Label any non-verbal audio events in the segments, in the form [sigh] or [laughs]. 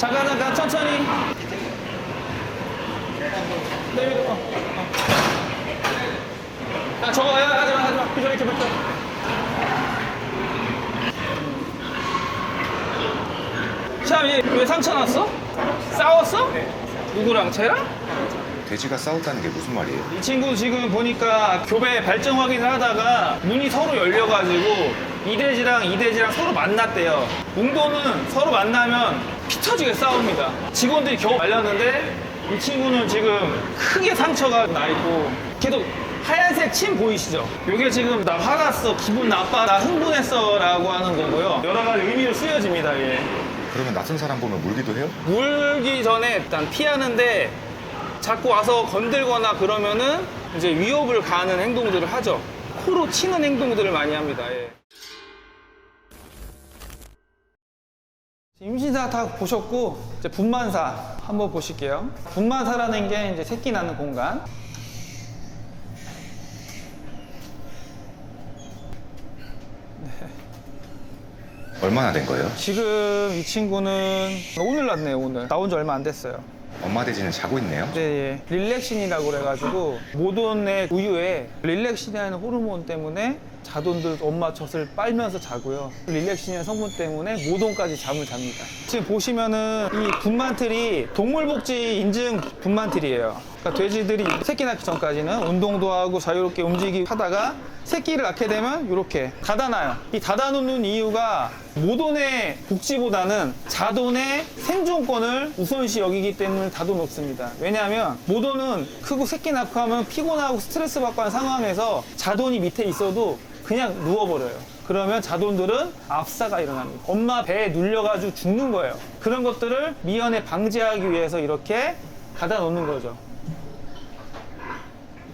잠깐 잠깐 천천히 내밀어 어, 어. 야 저거 야 하지마 하지마 비켜 비켜 비켜 샤미 왜 상처 났어? 싸웠어? 누구랑 쟤랑? 돼지가 싸웠다는 게 무슨 말이에요? 이 친구 지금 보니까 교배 발정 확인을 하다가 문이 서로 열려가지고 이대지랑 이대지랑 서로 만났대요. 웅도는 서로 만나면 피 터지게 싸웁니다. 직원들이 겨우 말렸는데 이 친구는 지금 크게 상처가 나 있고 계속 하얀색 침 보이시죠? 이게 지금 나 화났어, 기분 나빠, 나 흥분했어 라고 하는 거고요. 여러 가지 의미로 쓰여집니다, 예. 그러면 낯선 사람 보면 물기도 해요? 물기 전에 일단 피하는데 자꾸 와서 건들거나 그러면은 이제 위협을 가하는 행동들을 하죠. 코로 치는 행동들을 많이 합니다. 예. 임신사 다 보셨고 이제 분만사 한번 보실게요. 분만사라는 게 이제 새끼 낳는 공간. 얼마나 된 거예요? 지금 이 친구는 오늘 낳네요. 오늘 나온 지 얼마 안 됐어요. 엄마 돼지는 자고 있네요? 네, 예. 릴렉신이라고 그래가지고 모돈의 우유에 릴렉신이라는 호르몬 때문에 자돈들 엄마 젖을 빨면서 자고요. 릴렉신이라는 성분 때문에 모돈까지 잠을 잡니다. 지금 보시면은 이 분만틀이 동물복지 인증 분만틀이에요. 그러니까 돼지들이 새끼 낳기 전까지는 운동도 하고 자유롭게 움직이고 하다가 새끼를 낳게 되면 이렇게 닫아놔요. 이 닫아놓는 이유가 모돈의 복지보다는 자돈의 생존권을 우선시 여기기 때문에 닫아놓습니다. 왜냐하면 모돈은 크고 새끼 낳고 하면 피곤하고 스트레스 받고 하는 상황에서 자돈이 밑에 있어도 그냥 누워버려요. 그러면 자돈들은 압사가 일어납니다. 엄마 배에 눌려가지고 죽는 거예요. 그런 것들을 미연에 방지하기 위해서 이렇게 닫아놓는 거죠.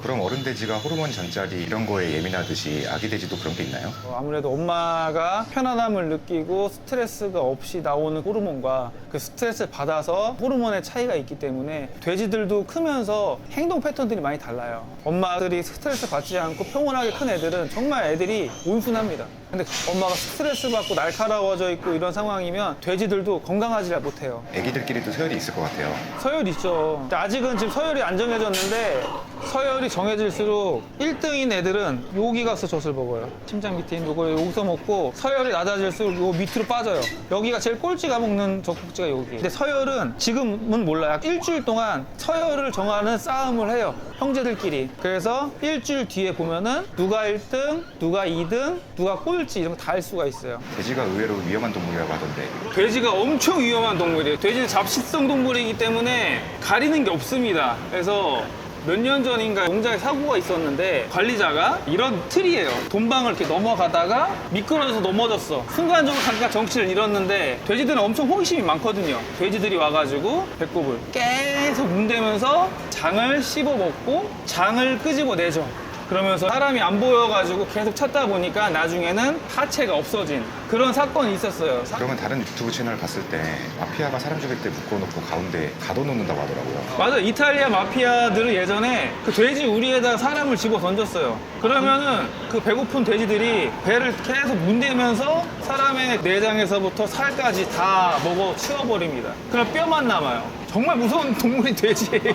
그럼 어른 돼지가 호르몬 전짜리 이런 거에 예민하듯이 아기 돼지도 그런 게 있나요? 어, 아무래도 엄마가 편안함을 느끼고 스트레스가 없이 나오는 호르몬과 그 스트레스를 받아서 호르몬의 차이가 있기 때문에 돼지들도 크면서 행동 패턴들이 많이 달라요. 엄마들이 스트레스 받지 않고 평온하게 큰 애들은 정말 애들이 온순합니다. 근데 엄마가 스트레스 받고 날카로워져 있고 이런 상황이면 돼지들도 건강하지 못해요. 애기들끼리도 서열이 있을 것 같아요. 서열 있죠. 근데 아직은 지금 서열이 안 정해졌는데 서열이 정해질수록 1등인 애들은 여기 가서 젖을 먹어요. 심장 밑에 있는 요걸 여기서 먹고 서열이 낮아질수록 요 밑으로 빠져요. 여기가 제일 꼴찌가 먹는 젖꼭지가 여기. 근데 서열은 지금은 몰라요. 일주일 동안 서열을 정하는 싸움을 해요. 형제들끼리. 그래서 일주일 뒤에 보면은 누가 1등, 누가 2등, 누가 꼴찌 이런 거 다 알 수가 있어요. 돼지가 의외로 위험한 동물이라고 하던데 돼지가 엄청 위험한 동물이에요. 돼지는 잡식성 동물이기 때문에 가리는 게 없습니다. 그래서 몇 년 전인가 농장에 사고가 있었는데 관리자가 이런 틀이에요. 돈방을 이렇게 넘어가다가 미끄러져서 넘어졌어. 순간적으로 잠깐 정치를 잃었는데 돼지들은 엄청 호기심이 많거든요. 돼지들이 와가지고 배꼽을 계속 문대면서 장을 씹어 먹고 장을 끄집어 내죠. 그러면서 사람이 안 보여가지고 계속 찾다 보니까 나중에는 하체가 없어진 그런 사건이 있었어요. 사- 그러면 다른 유튜브 채널 봤을 때 마피아가 사람 죽일 때 묶어놓고 가운데 가둬놓는다고 하더라고요. 맞아 이탈리아 마피아들은 예전에 그 돼지 우리에다 사람을 집어 던졌어요 그러면은 그 배고픈 돼지들이 배를 계속 문대면서 사람의 내장에서부터 살까지 다 먹어 치워버립니다 그럼 뼈만 남아요 정말 무서운 동물이 돼지예요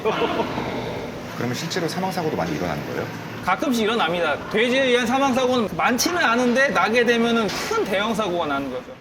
그러면 실제로 사망 사고도 많이 일어나는 거예요? 가끔씩 일어납니다 돼지에 의한 사망사고는 많지는 않은데 나게 되면은 큰 대형 사고가 나는 거죠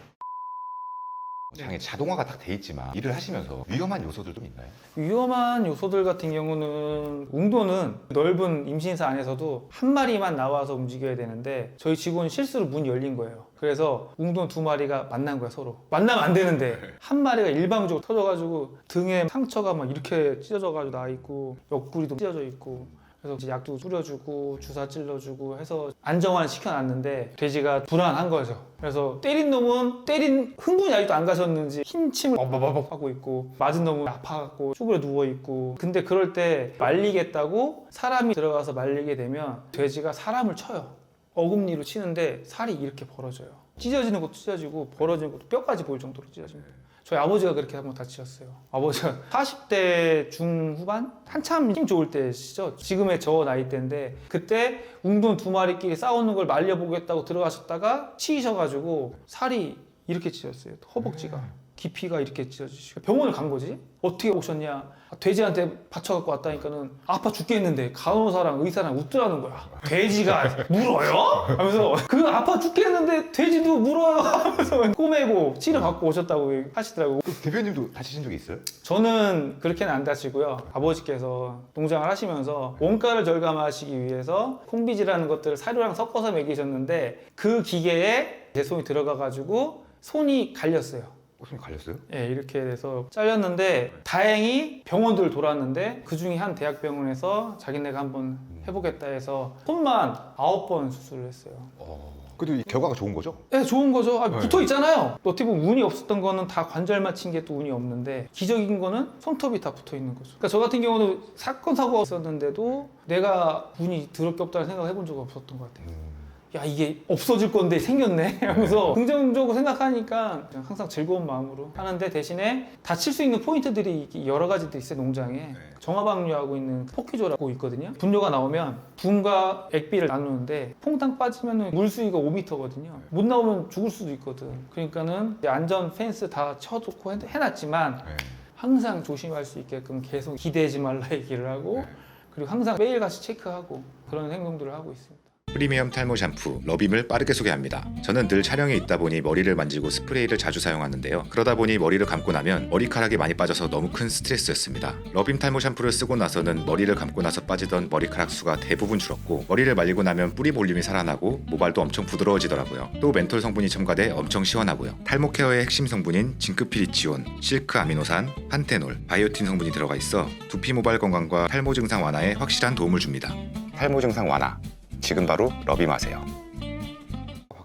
장에 자동화가 딱 돼 있지만 일을 하시면서 위험한 요소들 좀 있나요? 위험한 요소들 같은 경우는 웅도는 넓은 임신사 안에서도 한 마리만 나와서 움직여야 되는데 저희 직원이 실수로 문이 열린 거예요. 그래서 웅돈 두 마리가 만난 거야 서로. 만나면 안 되는데 [laughs] 한 마리가 일방적으로 터져가지고 등에 상처가 막 이렇게 찢어져가지고 나 있고 옆구리도 찢어져 있고 그래서 이제 약도 뿌려주고 주사 찔러주고 해서 안정환 시켜놨는데 돼지가 불안한 거죠. 그래서 때린 놈은 때린 흥분이 아직도 안 가셨는지 흰 침을 버버버벅 하고 있고 맞은 놈은 아파갖고 쭈그려 누워 있고 근데 그럴 때 말리겠다고 사람이 들어가서 말리게 되면 돼지가 사람을 쳐요. 어금니로 치는데 살이 이렇게 벌어져요. 찢어지는 것도 찢어지고 벌어지는 것도 뼈까지 보일 정도로 찢어집니다. 저희 아버지가 그렇게 한번 다치셨어요. 아버지가 40대 중후반? 한참 힘 좋을 때시죠. 지금의 저 나이대인데 그때 웅돈 두 마리끼리 싸우는 걸 말려보겠다고 들어가셨다가 치이셔가지고 살이 이렇게 찢었어요. 허벅지가. 깊이가 이렇게 찢어지시고 병원을 간 거지 어떻게 오셨냐 아, 돼지한테 받쳐갖고 왔다니까는 아파 죽겠는데 간호사랑 의사랑 웃더라는 거야 돼지가 물어요? 하면서 그 아파 죽겠는데 돼지도 물어요 하면서 꼬매고 치료 받고 오셨다고 하시더라고 그 대표님도 다치신 적이 있어요? 저는 그렇게는 안 다치고요. 아버지께서 농장을 하시면서 원가를 절감하시기 위해서 콩비지라는 것들을 사료랑 섞어서 먹이셨는데 그 기계에 제 손이 들어가가지고 손이 갈렸어요. 어, 손이 갈렸어요? 예, 이렇게 돼서 잘렸는데 다행히 병원들을 돌았는데 그 중에 한 대학병원에서 자기네가 한번 해보겠다 해서 손만 아홉 번 수술을 했어요. 어. 그래도 이 결과가 좋은 거죠? 네, 좋은 거죠. 아, 네. 붙어 있잖아요. 어떻게 보면 운이 없었던 거는 다 관절만 친 게 또 운이 없는데 기적인 거는 손톱이 다 붙어 있는 거죠. 그러니까 저 같은 경우도 사건 사고가 있었는데도 내가 운이 더럽게 없다는 생각을 해본 적은 없었던 것 같아요. 음. 야 이게 없어질 건데 생겼네? [laughs] 하면서 긍정적으로 생각하니까 그냥 항상 즐거운 마음으로 하는데 대신에 다칠 수 있는 포인트들이 여러 가지도 있어요 농장에. 정화방류하고 있는 포키조라고 있거든요. 분뇨가 나오면 분과 액비를 나누는데 퐁당 빠지면 물 수위가 5m거든요. 못 나오면 죽을 수도 있거든. 그러니까는 안전 펜스 다 쳐놓고 해- 해놨지만 네. 항상 조심할 수 있게끔 계속 기대지 말라 [laughs] 얘기를 하고 네. 그리고 항상 매일같이 체크하고 그런 행동들을 하고 있습니다 프리미엄 탈모 샴푸 러빔을 빠르게 소개합니다. 저는 늘 촬영에 있다 보니 머리를 만지고 스프레이를 자주 사용하는데요. 그러다 보니 머리를 감고 나면 머리카락이 많이 빠져서 너무 큰 스트레스였습니다. 러빔 탈모 샴푸를 쓰고 나서는 머리를 감고 나서 빠지던 머리카락 수가 대부분 줄었고 머리를 말리고 나면 뿌리 볼륨이 살아나고 모발도 엄청 부드러워지더라고요. 또 멘톨 성분이 첨가돼 엄청 시원하고요. 탈모 케어의 핵심 성분인 징크피리치온, 실크 아미노산, 판테놀, 바이오틴 성분이 들어가 있어 두피 모발 건강과 탈모 증상 완화에 확실한 도움을 줍니다. 탈모 증상 완화 지금 바로 러빔하세요.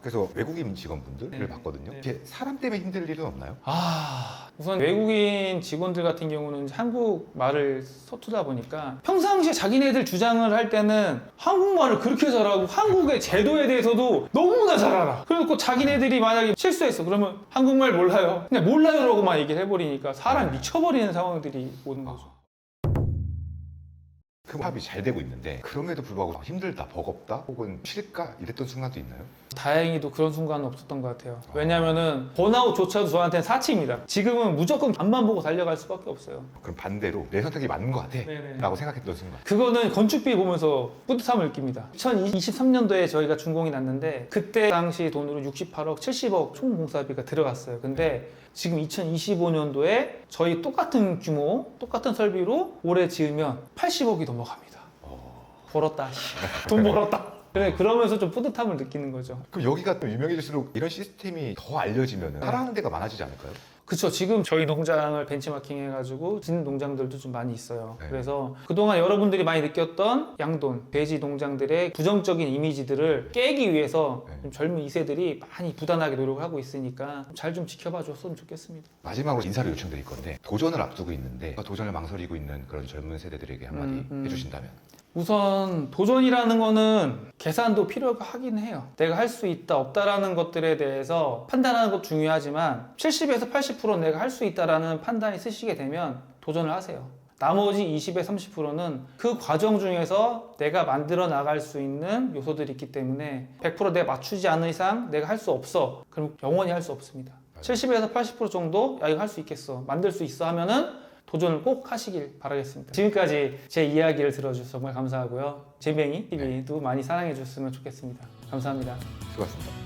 밖에서 외국인 직원분들을 네. 봤거든요. 네. 이게 사람 때문에 힘들 일은 없나요? 아 우선 외국인 직원들 같은 경우는 한국 말을 서투다 보니까 평상시에 자기네들 주장을 할 때는 한국말을 그렇게 잘하고 한국의 제도에 대해서도 너무나 잘 알아 그래놓고 자기네들이 만약에 실수했어 그러면 한국말 몰라요 그냥 몰라요라고만 얘기를 해버리니까 사람 미쳐버리는 상황들이 오는 거죠 그 합이 잘 되고 있는데 그럼에도 불구하고 힘들다, 버겁다, 혹은 싫까? 이랬던 순간도 있나요? 다행히도 그런 순간은 없었던 것 같아요. 왜냐면은 번아웃조차도 저한테는 사치입니다. 지금은 무조건 앞만 보고 달려갈 수밖에 없어요. 그럼 반대로 내 선택이 맞는 것 같아? 네네. 라고 생각했던 순간? 그거는 건축비 보면서 뿌듯함을 느낍니다. 2023년도에 저희가 준공이 났는데 그때 당시 돈으로 68억, 70억 총 공사비가 들어갔어요. 근데 지금 2025년도에 저희 똑같은 규모, 똑같은 설비로 올해 지으면 80억이 넘어갑니다. 벌었다. 씨. [laughs] 돈 벌었다. 그래 그러면서 좀 뿌듯함을 느끼는 거죠. 그럼 여기가 또 유명해질수록 이런 시스템이 더 알려지면 따라하는 데가 많아지지 않을까요? 그쵸 지금 저희 농장을 벤치마킹 해가지고 짓는 농장들도 좀 많이 있어요 네. 그래서 그동안 여러분들이 많이 느꼈던 양돈 돼지 농장들의 부정적인 이미지들을 깨기 위해서 네. 좀 젊은 2세들이 많이 부단하게 노력을 하고 있으니까 잘 좀 지켜봐 줬으면 좋겠습니다 마지막으로 인사를 요청드릴 건데 도전을 앞두고 있는데 도전을 망설이고 있는 그런 젊은 세대들에게 한마디 음, 음. 해주신다면 우선 도전이라는 거는 계산도 필요가 하긴 해요. 내가 할 수 있다 없다라는 것들에 대해서 판단하는 것도 중요하지만 70에서 80% 내가 할 수 있다라는 판단이 쓰시게 되면 도전을 하세요. 나머지 20에 30%는 그 과정 중에서 내가 만들어 나갈 수 있는 요소들이 있기 때문에 100% 내가 맞추지 않는 이상 내가 할 수 없어. 그럼 영원히 할 수 없습니다. 70에서 80% 정도 야 이거 할 수 있겠어. 만들 수 있어 하면은 도전을 꼭 하시길 바라겠습니다. 지금까지 제 이야기를 들어주셔서 정말 감사하고요. 재뱅이 TV도 많이 사랑해 주셨으면 좋겠습니다. 감사합니다. 수고하셨습니다.